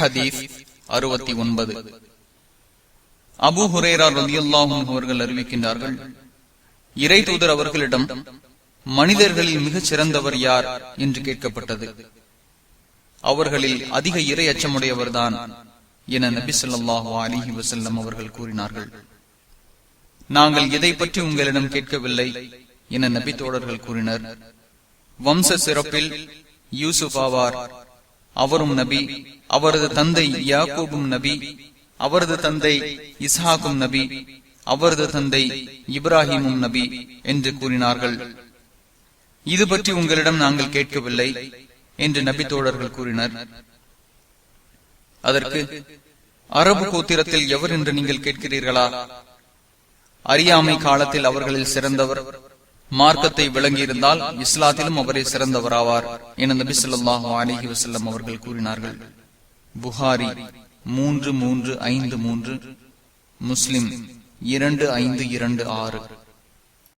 ஹதீஸ் அறுபத்தி ஒன்பது. அபு ஹுரேரா ரவியல்லாஹும் அவர்கள் அறிவிக்கின்றார்கள் இறை தூதர் அவர்களிடம் மனிதர்களில் மிகச் சிறந்தவர் யார்? என்று கேட்கப்பட்டது. அவர்களில் அதிக இறை அச்சமுடையவர்தான் என நபி சொல்லாஹு அலிஹி வசல்லம் அவர்கள் கூறினார்கள். நாங்கள் இதை பற்றி உங்களிடம் கேட்கவில்லை? என நபி தோழர்கள் கூறினர். வம்ச சிறப்பில் யூசுப் ஆவார் அவரும் நபி அவரது தந்தை யாக்கூபும் நபி அவரது தந்தை இஸ்ஹாக்கும் நபி அவரது தந்தை இப்ராஹிமும் நபி என்று கூறினார்கள். இது பற்றி உங்களிடம் நாங்கள் கேட்கவில்லை என்று நபி தோழர்கள் கூறினர். அதற்கு அரபு கோத்திரத்தில் எவர் என்று நீங்கள் கேட்கிறீர்களா? அறியாமை காலத்தில் அவர்களில் சிறந்தவர் மார்க்கத்தை விளங்கியிருந்தால் இஸ்லாத்திலும் அவரே சிறந்தவராவார் என நபி சொல்லாஹு அலிஹி வசல்லம் அவர்கள் கூறினார்கள். புகாரி மூன்று மூன்று ஐந்து மூன்று முஸ்லிம் இரண்டு ஐந்து இரண்டு ஆறு.